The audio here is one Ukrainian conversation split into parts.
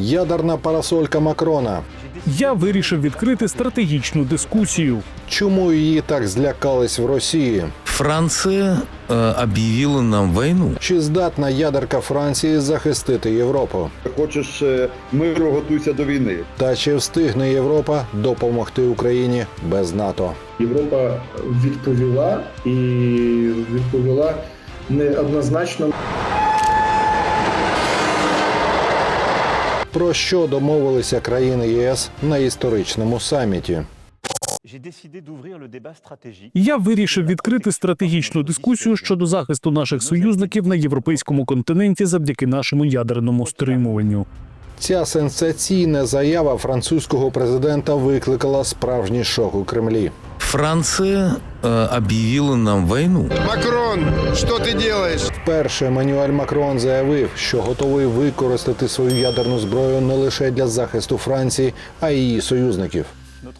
Ядерна парасолька Макрона. Я вирішив відкрити стратегічну дискусію. Чому її так злякались в Росії? Франция э, объявила нам войну. Чи здатна ядерка Франції захистити Європу? Хочеш е, миру, готуйся до війни. Та чи встигне Європа допомогти Україні без НАТО? Європа відповіла і відповіла неоднозначно. Про що домовилися країни ЄС на історичному саміті? Я вирішив відкрити стратегічну дискусію щодо захисту наших союзників на європейському континенті завдяки нашому ядерному стримуванню. Ця сенсаційна заява французького президента викликала справжній шок у Кремлі. Франция э, объявила нам войну. Макрон, что ты делаешь? Вперше Еммануель Макрон заявив, що готовий використати свою ядерну зброю не лише для захисту Франції, а й її союзників.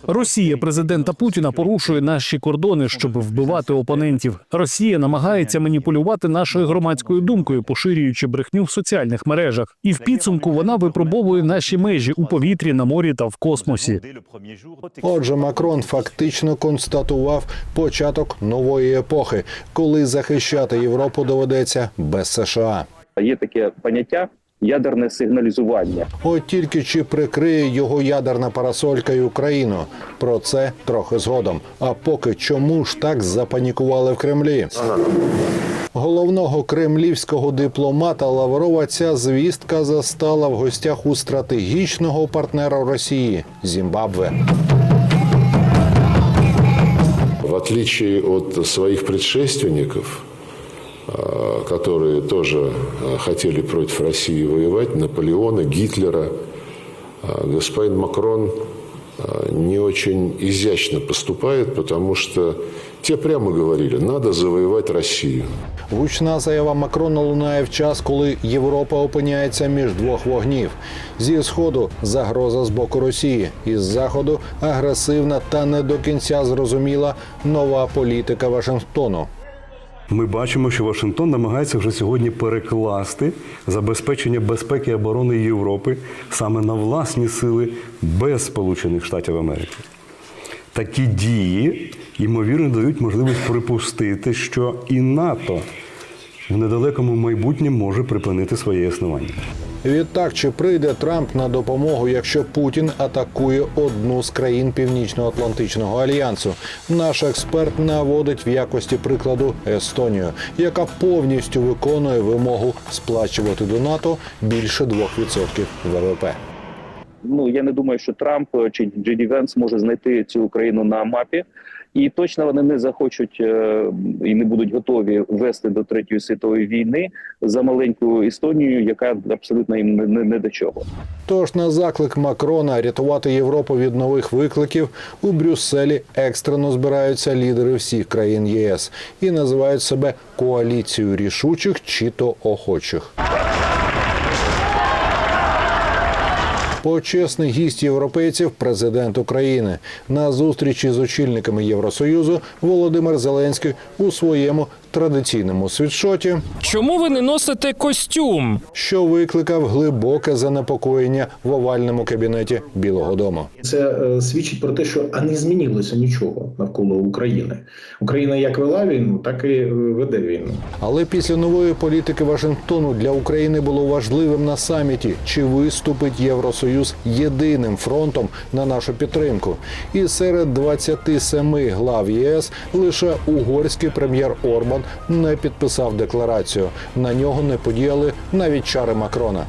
Росія президента Путіна порушує наші кордони, щоб вбивати опонентів. Росія намагається маніпулювати нашою громадською думкою, поширюючи брехню в соціальних мережах. І в підсумку вона випробовує наші межі у повітрі, на морі та в космосі. Отже, Макрон фактично констатував початок нової епохи, коли захищати Європу доведеться без США. Є таке поняття ядерне сигналізування. От тільки чи прикриє його ядерна парасолька й Україну? Про це трохи згодом. А поки чому ж так запанікували в Кремлі? Головного кремлівського дипломата Лаврова ця звістка застала в гостях у стратегічного партнера Росії Зімбабве. В отличие от своих предшественников, а, которые тоже хотели против России воевать, Наполеона, Гитлера, а, господин Макрон не очень изящно поступает, потому что те прямо говорили, надо завоевать Россию. Гучна заява Макрона лунає в час, коли Європа опиняється між двох вогнів. Зі сходу загроза з боку Росії, із заходу агресивна та не до кінця зрозуміла нова політика Вашингтону. Ми бачимо, що Вашингтон намагається вже сьогодні перекласти забезпечення безпеки і оборони Європи саме на власні сили без Сполучених Штатів Америки. Такі дії, ймовірно, дають можливість припустити, що і НАТО в недалекому майбутньому може припинити своє існування. Відтак, чи прийде Трамп на допомогу, якщо Путін атакує одну з країн Північно-Атлантичного альянсу? Наш експерт наводить в якості прикладу Естонію, яка повністю виконує вимогу сплачувати до НАТО більше 2% ВВП. Ну я не думаю, що Трамп чи Джеді Венс може знайти цю Україну на мапі, і точно вони не захочуть е, і не будуть готові вести до третьої світової війни за маленьку Естонію, яка абсолютно їм не, не, не до чого. Тож на заклик Макрона рятувати Європу від нових викликів у Брюсселі екстрено збираються лідери всіх країн ЄС і називають себе коаліцією рішучих чи то охочих. Почесний гість європейців, президент України. На зустрічі з очільниками Євросоюзу Володимир Зеленський у своєму традиційному світшоті, Чому ви не носите костюм? що викликав глибоке занепокоєння в овальному кабінеті Білого Дому. Це е, свідчить про те, що а не змінилося нічого навколо України. Україна як вела війну, так і е, веде війну. Але після нової політики Вашингтону для України було важливим на саміті, чи виступить Євросоюз єдиним фронтом на нашу підтримку. І серед 27 глав ЄС лише угорський прем'єр Орбан не підписав декларацію. На нього не подіяли навіть чари Макрона.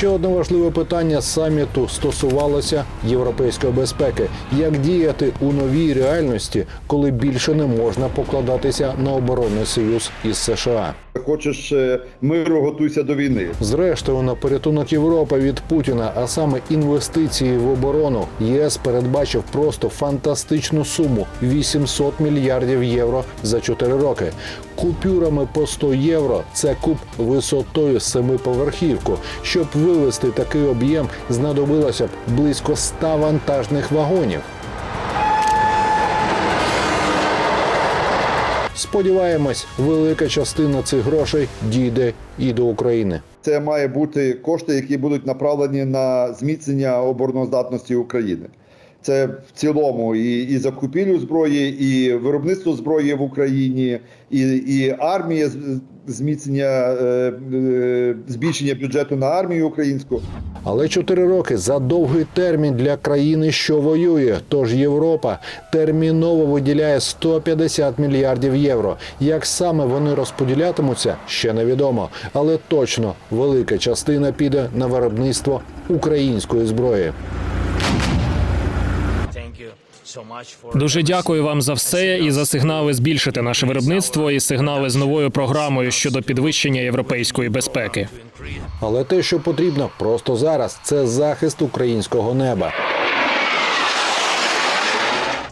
Ще одне важливе питання саміту стосувалося європейської безпеки. Як діяти у новій реальності, коли більше не можна покладатися на оборонний союз із США? Хочеш е, миру, готуйся до війни. Зрештою, на порятунок Європи від Путіна, а саме інвестиції в оборону, ЄС передбачив просто фантастичну суму 800 мільярдів євро за 4 роки. Купюрами по 100 євро це куб висотою семиповерхівку. Щоб вивести такий об'єм, знадобилося б близько 100 вантажних вагонів. Сподіваємось, велика частина цих грошей дійде і до України. Це має бути кошти, які будуть направлені на зміцнення обороноздатності України. Це в цілому і, і закупівлю зброї, і виробництво зброї в Україні, і, і армія зміцнення е, е, збільшення бюджету на армію українську. Але чотири роки за довгий термін для країни, що воює. Тож Європа терміново виділяє 150 мільярдів євро. Як саме вони розподілятимуться, ще невідомо. Але точно велика частина піде на виробництво української зброї. Дуже дякую вам за все і за сигнали збільшити наше виробництво і сигнали з новою програмою щодо підвищення європейської безпеки. Але те, що потрібно просто зараз, це захист українського неба.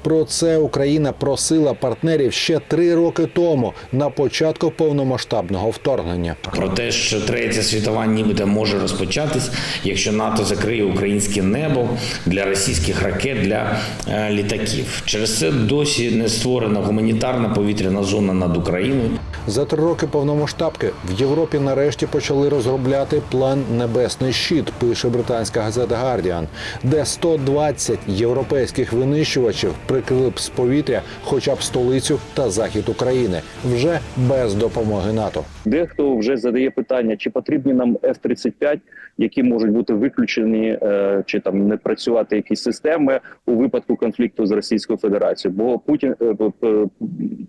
Про це Україна просила партнерів ще три роки тому на початку повномасштабного вторгнення. Про те, що третя світова нібито може розпочатись, якщо НАТО закриє українське небо для російських ракет для е, літаків. Через це досі не створена гуманітарна повітряна зона над Україною. За три роки повномасштабки в Європі нарешті почали розробляти план Небесний щит, пише британська газета Guardian, де 120 європейських винищувачів прикрили б з повітря хоча б столицю та захід України вже без допомоги НАТО. Дехто вже задає питання, чи потрібні нам F-35, які можуть бути виключені, е, чи там не працювати якісь системи у випадку конфлікту з Російською Федерацією. Бо Путін е,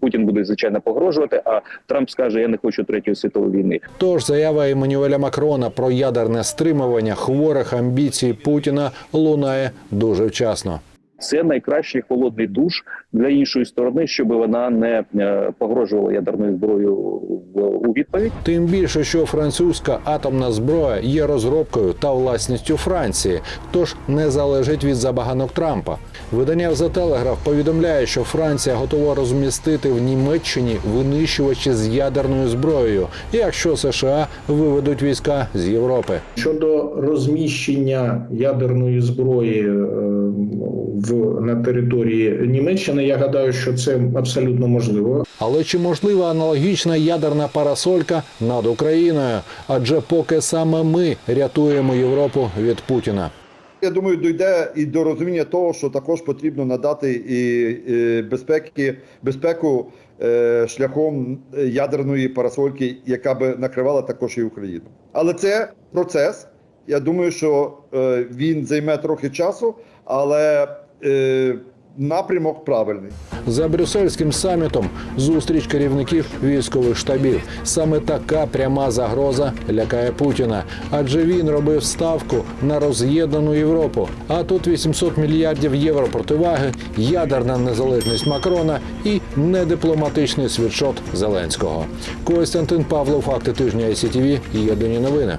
Путін буде звичайно погрожувати. А Трамп скаже: Я не хочу третьої світової війни. Тож заява Еммануеля Макрона про ядерне стримування хворих амбіцій Путіна лунає дуже вчасно. Це найкращий холодний душ для іншої сторони, щоб вона не е, погрожувала ядерною зброєю в у відповідь. Тим більше, що французька атомна зброя є розробкою та власністю Франції, тож не залежить від забаганок Трампа. Видання The Telegraph повідомляє, що Франція готова розмістити в Німеччині винищувачі з ядерною зброєю, якщо США виведуть війська з Європи. Щодо розміщення ядерної зброї е, в на території Німеччини, я гадаю, що це абсолютно можливо. Але чи можлива аналогічна ядерна парасолька над Україною? Адже поки саме ми рятуємо Європу від Путіна. Я думаю, дійде і до розуміння того, що також потрібно надати і, і безпеки, безпеку е, шляхом ядерної парасольки, яка би накривала також і Україну. Але це процес. Я думаю, що е, він займе трохи часу, але е, напрямок правильний. За брюссельським самітом зустріч керівників військових штабів. Саме така пряма загроза лякає Путіна, адже він робив ставку на роз'єднану Європу. А тут 800 мільярдів євро противаги, ядерна незалежність Макрона і недипломатичний світшот Зеленського. Костянтин Павлов, факти тижня ICTV, Єдині новини.